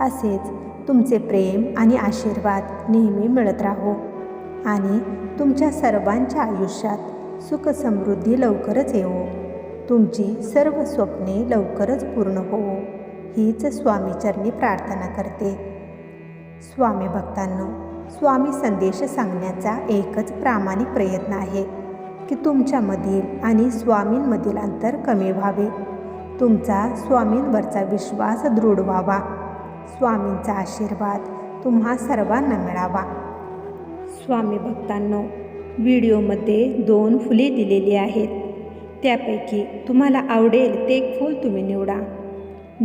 असेच तुमचे प्रेम आणि आशीर्वाद नेहमी मिळत राहो. आणि तुमच्या सर्वांच्या आयुष्यात सुखसमृद्धी लवकरच येवो. तुमची सर्व स्वप्ने लवकरच पूर्ण होवो हीच स्वामीचरणी प्रार्थना करते. स्वामी भक्तांनो स्वामी संदेश सांगण्याचा एकच प्रामाणिक प्रयत्न आहे की तुमच्यामधील आणि स्वामींमधील अंतर कमी व्हावे. तुमचा स्वामींवरचा विश्वास दृढ व्हावा. स्वामींचा आशीर्वाद तुम्हा सर्वांना मिळावा. स्वामी भक्तांनो व्हिडिओमध्ये दोन फुले दिलेली आहेत. त्यापैकी तुम्हाला आवडेल ते एक फूल तुम्ही निवडा.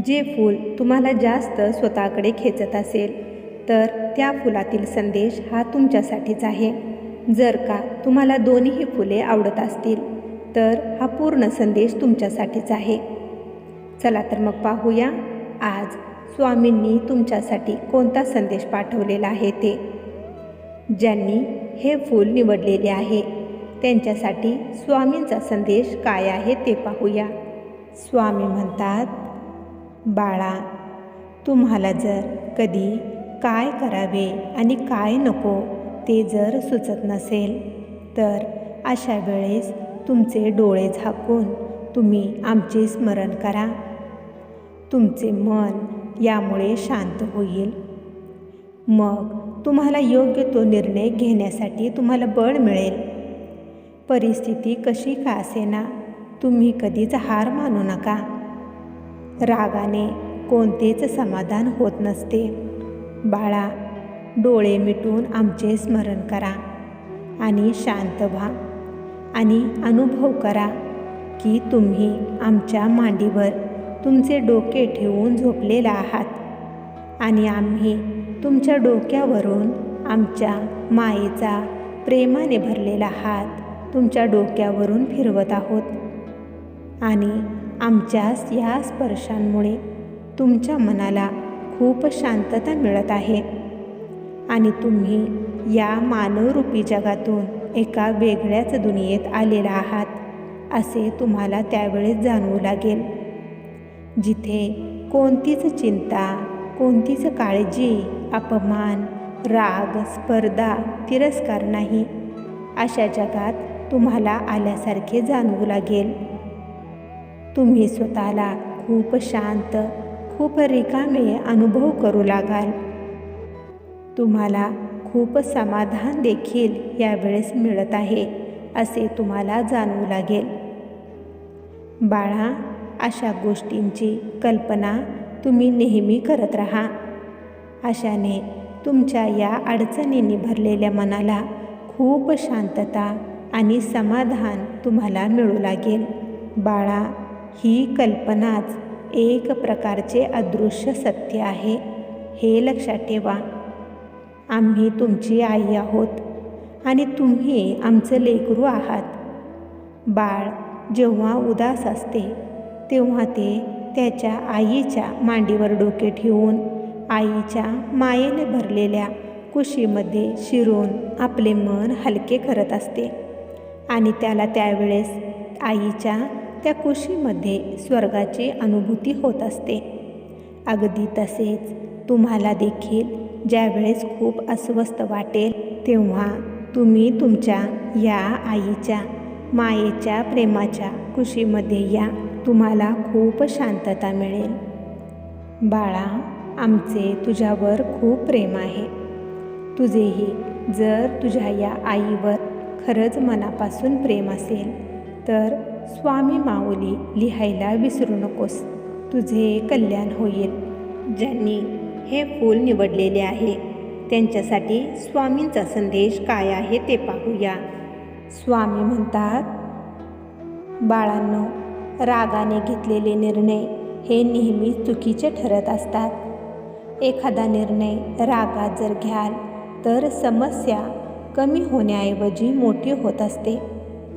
जे फूल तुम्हाला जास्त स्वतःकडे खेचत असेल तर त्या फुलातील संदेश हा तुमच्यासाठीच आहे. जर का तुम्हाला दोन्ही फुले आवडत असतील तर हा पूर्ण संदेश तुमच्यासाठीच आहे. चला तर मग पाहूया आज स्वामींनी तुमच्यासाठी कोणता संदेश पाठवलेला आहे ते? ज्यांनी हे फूल निवडलेले आहे त्यांच्यासाठी स्वामींचा संदेश काय आहे ते पाहूया. स्वामी म्हणतात बाळा तुम्हाला जर कधी काय करावे आणि काय नको ते जर सुचत नसेल तर अशा वेळेस तुमचे डोळे झाकून तुम्ही आमचे स्मरण करा. तुमचे मन यामुळे शांत होईल. मग तुम्हाला योग्य तो निर्णय घेण्यासाठी तुम्हाला बळ मिळेल. परिस्थिती कशी का असेना? तुम्ही कधीच हार मानू नका. रागाने कोणतेच समाधान होत नसते. बाळा डोळे मिटून आमचे स्मरण करा आणि शांत व्हा आणि अनुभव करा की तुम्ही आमच्या मांडीवर तुमचे डोके ठेवून झोपलेला आहात. आणि आम्ही तुमच्या डोक्यावरून आमच्या मायेचा प्रेमाने भरलेला हात तुमच्या डोक्यावरून फिरवत आहोत. आणि आमच्या या स्पर्शांमुळे तुमच्या मनाला खूप शांतता मिळत आहे. आणि तुम्ही या मानवरूपी जगातून एका वेगळ्याच दुनियेत आलेला आहात असे तुम्हाला त्यावेळेस जाणवू लागेल. जिथे कोणतीच चिंता कोणतीच काळजी अपमान राग स्पर्धा तिरस्कार नाही. अशा जगात तुम्हाला आल्यासारखे जाणवू लागेल. तुम्ही स्वतःला खूप शांत खूप रिकामे अनुभव करू लागाल. तुम्हाला खूप समाधान देखील यावेळेस मिळत आहे असे तुम्हाला जाणवू लागेल. बाळा अशा गोष्टींची कल्पना तुम्ही नेहमी करत राहा. अशाने तुमच्या या अडचणींनी भरलेल्या मनाला खूप शांतता आणि समाधान तुम्हाला मिळू लागेल. बाळा ही कल्पनाच एक प्रकारचे अदृश्य सत्य आहे. हे लक्षात ठेवा. आम्ही तुमची आई आहोत आणि तुम्ही आमचं लेकरू आहात. बाळ जेव्हा उदास असते तेव्हा ते त्याच्या आईच्या मांडीवर डोके ठेवून आईच्या मायेने भरलेल्या कुशीमध्ये शिरून आपले मन हलके करत असते. आणि त्याला त्यावेळेस आईच्या त्या कुशीमध्ये स्वर्गाची अनुभूती होत असते. अगदी तसेच तुम्हाला देखील ज्यावेळेस खूप अस्वस्थ वाटेल तेव्हा तुम्ही तुमच्या या आईच्या मायेच्या प्रेमाच्या कुशीमध्ये या. तुम्हाला खूप शांतता मिळेल. बाळा आमचे तुझ्यावर खूप प्रेम आहे. तुझेही जर तुझ्या या आईवर खरंच मनापासून प्रेम असेल तर स्वामी माऊली लिहायला विसरू नकोस. तुझे कल्याण होईल. ज्यांनी हे फूल निवडलेले आहे त्यांच्यासाठी स्वामींचा संदेश काय आहे ते पाहूया. स्वामी म्हणतात बाळांनो रागाने घेतलेले निर्णय हे नेहमी चुकीचे ठरत असतात. एखादा निर्णय रागात जर घ्याल तर समस्या कमी होण्याऐवजी मोठी होत असते.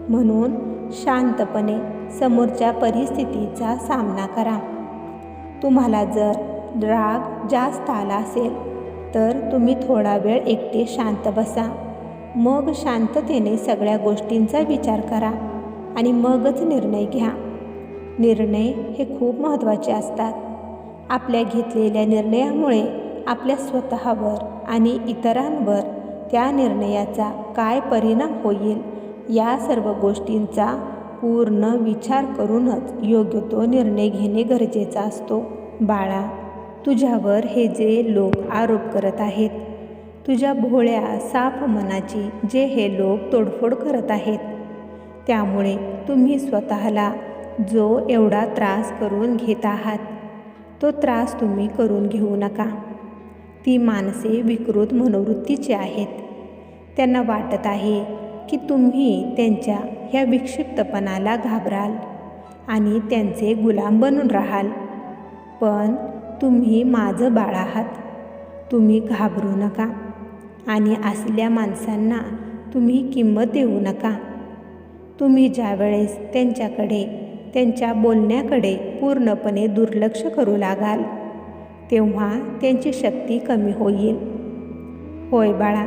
म्हणून शांतपणे समोरच्या परिस्थितीचा सामना करा. तुम्हाला जर राग जास्त आला असेल तर तुम्ही थोडा वेळ एकटे शांत बसा. मग शांततेने सगळ्या गोष्टींचा विचार करा आणि मगच निर्णय घ्या. निर्णय हे खूप महत्त्वाचे असतात. आपल्या घेतलेल्या निर्णयामुळे आपल्या स्वतःवर आणि इतरांवर त्या निर्णयाचा काय परिणाम होईल या सर्व गोष्टींचा पूर्ण विचार करूनच योग्य तो निर्णय घेणे गरजेचा असतो. बाळा तुझ्यावर हे जे लोक आरोप करत आहेत तुझ्या भोळ्या साफ मनाची जे हे लोक तोडफोड करत आहेत त्यामुळे तुम्ही स्वतःला जो एवढा त्रास करून घेत आहात तो त्रास तुम्ही करून घेऊ नका. ती माणसे विकृत मनोवृत्तीची आहेत. त्यांना वाटत आहे की तुम्ही त्यांच्या ह्या विक्षिप्तपणाला घाबराल आणि त्यांचे गुलाम बनून राहाल. पण तुम्ही माझं बाळ आहात. तुम्ही घाबरू नका आणि असल्या माणसांना तुम्ही किंमत देऊ नका. तुम्ही ज्यावेळेस त्यांच्याकडे त्यांच्या बोलण्याकडे पूर्णपणे दुर्लक्ष करू लागाल. तेव्हा त्यांची शक्ती कमी होईल. होय बाळा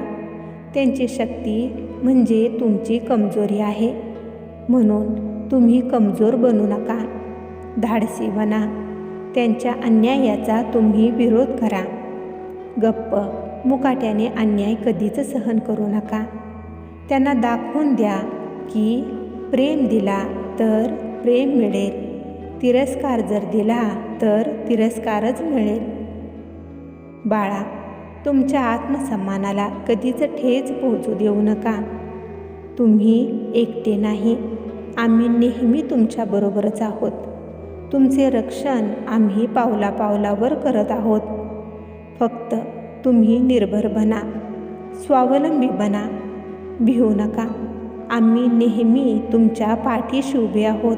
त्यांची शक्ती म्हणजे तुमची कमजोरी आहे. म्हणून तुम्ही कमजोर बनू नका. धाडसी बना त्यांच्या अन्यायाचा तुम्ही विरोध करा. गप्प मुकाट्याने अन्याय कधीच सहन करू नका. त्यांना दाखवून द्या की प्रेम दिला तर प्रेम मिळेल. तिरस्कार जर दिला तर तिरस्कारच मिळेल. बाळा तुमच्या आत्मसन्मानाला कधीच ठेच पोहोचू देऊ नका. तुम्ही एकटे नाही. आम्ही नेहमी तुमच्याबरोबरच आहोत. तुमचे रक्षण आम्ही पावला पावलावर करत आहोत. फक्त तुम्ही निर्भर बना स्वावलंबी बना. भिवू नका. आम्ही नेहमी तुमच्या पाठीशी उभे आहोत.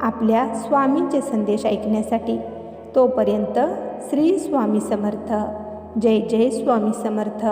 आपल्या स्वामींचे संदेश ऐकण्यासाठी तोपर्यंत श्री स्वामी समर्थ. जय जय स्वामी समर्थ.